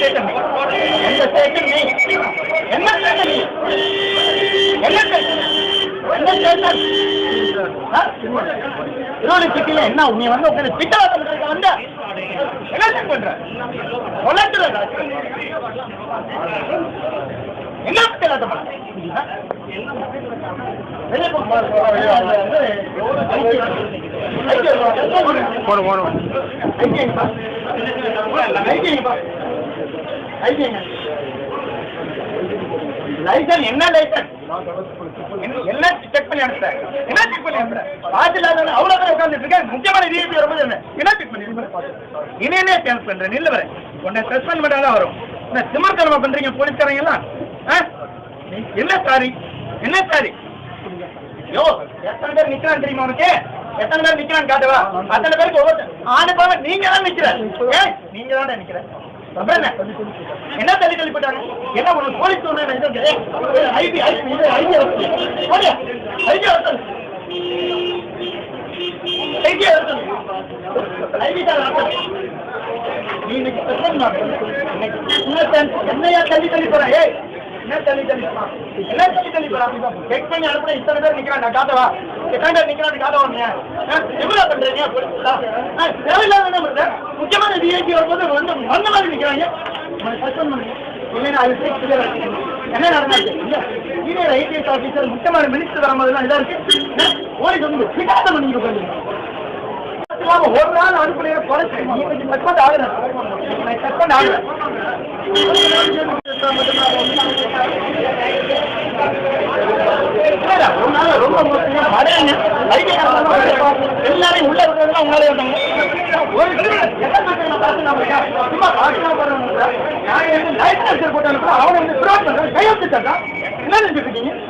Station நீ எந்த station நீ என்ன ஸ்டேஷன் நீ என்ன ஸ்டேஷன் என்ன ஸ்டேஷன் இருபது சிட்டில என்ன நீ வந்து உட்காந்து பித்தவாதம் பண்றதுக்கு வந்த என்ன பண்ற கொலட்டுற என்ன பித்தவாதம் போன போன போ போடு லைசன் என்ன லைசன் என்ன செக் பண்ணி அனுப்புற? என்ன செக் பண்ணி அனுப்புற? பாத்து இல்லாத அவ்வளவு பேர் உட்கார்ந்துட்டு இருக்க முக்கியமான டிஎபி வரும்போது என்ன? என்ன செக் பண்ணி இனிமே சேஞ்ச் பண்றேன் நில்லு வரேன் உன்னை சஸ்பெண்ட் பண்ணாதான் வரும். என்ன திமிர்த்தனமா பண்றீங்க போலீஸ்காரங்க எல்லாம்? ஆ? என்ன சாரி? என்ன சாரி? யோ எத்தனை பேர் நிக்கிறான் தெரியுமா உனக்கு? எத்தனை பேர் நிக்கிறான் காட்டுவா? அத்தனை பேருக்கு ஒவ்வொரு ஆணு பாவ நீங்க தான் நிக்கிற நீங்க தான் நிக்கிற. என்ன? தள்ளி தள்ளி போட்டாங்க என்ன உனக்கு போலீஸ் ஒண்ணு ஐபி ஐபி ஐபி போடியா என்னையா தள்ளி தள்ளி போற? ஏய் என்ன தள்ளி தள்ளி போறான்? என்ன தள்ளி தள்ளி போறா? செக் பண்ணி அனுப்புற இத்தனை பேர் நிக்கிறான் நான் காட்டவா எத்தனை பேர் நிக்கிறான் காட்ட வந்தீங்க எவ்வளவு பண்றீங்க? தேவையில்லாத என்ன முக்கியமான விஐபி வரும்போது வந்து வந்த மாதிரி நிற்கிறாங்க இல்லைன்னா அது இருக்கு. என்ன நடந்தாச்சு சீனியர் ஐபிஎஸ் ஆபீசர் முக்கியமான மினிஸ்டர் வரும்போதெல்லாம் இதா இருக்கு. போலீஸ் வந்து பிடாத்தம் பண்ணிட்டு உட்கார்ந்து ஒரு நாள் அனுப்புலையே குறைச்சு நீ கொஞ்சம் சஸ்பெண்ட் ஆகுற சஸ்பெண்ட் ஆகுற நாள் ரொம்ப மோசமா மழைங்க. எல்லாரையும் உள்ள விடுறதுலாம் உங்களால இருந்தாங்க. ஒரு கிரிமினல் எத்தனை பேருக்கு நான் பார்த்து நான் போயிட்டேன். சும்மா காட்டுனா போறவங்க சார். நான் வந்து லைட் கல்ச்சர் போட்டு அனுப்புறேன். அவனை வந்து fraud பண்றான். கை என்ன நினைச்சிட்டு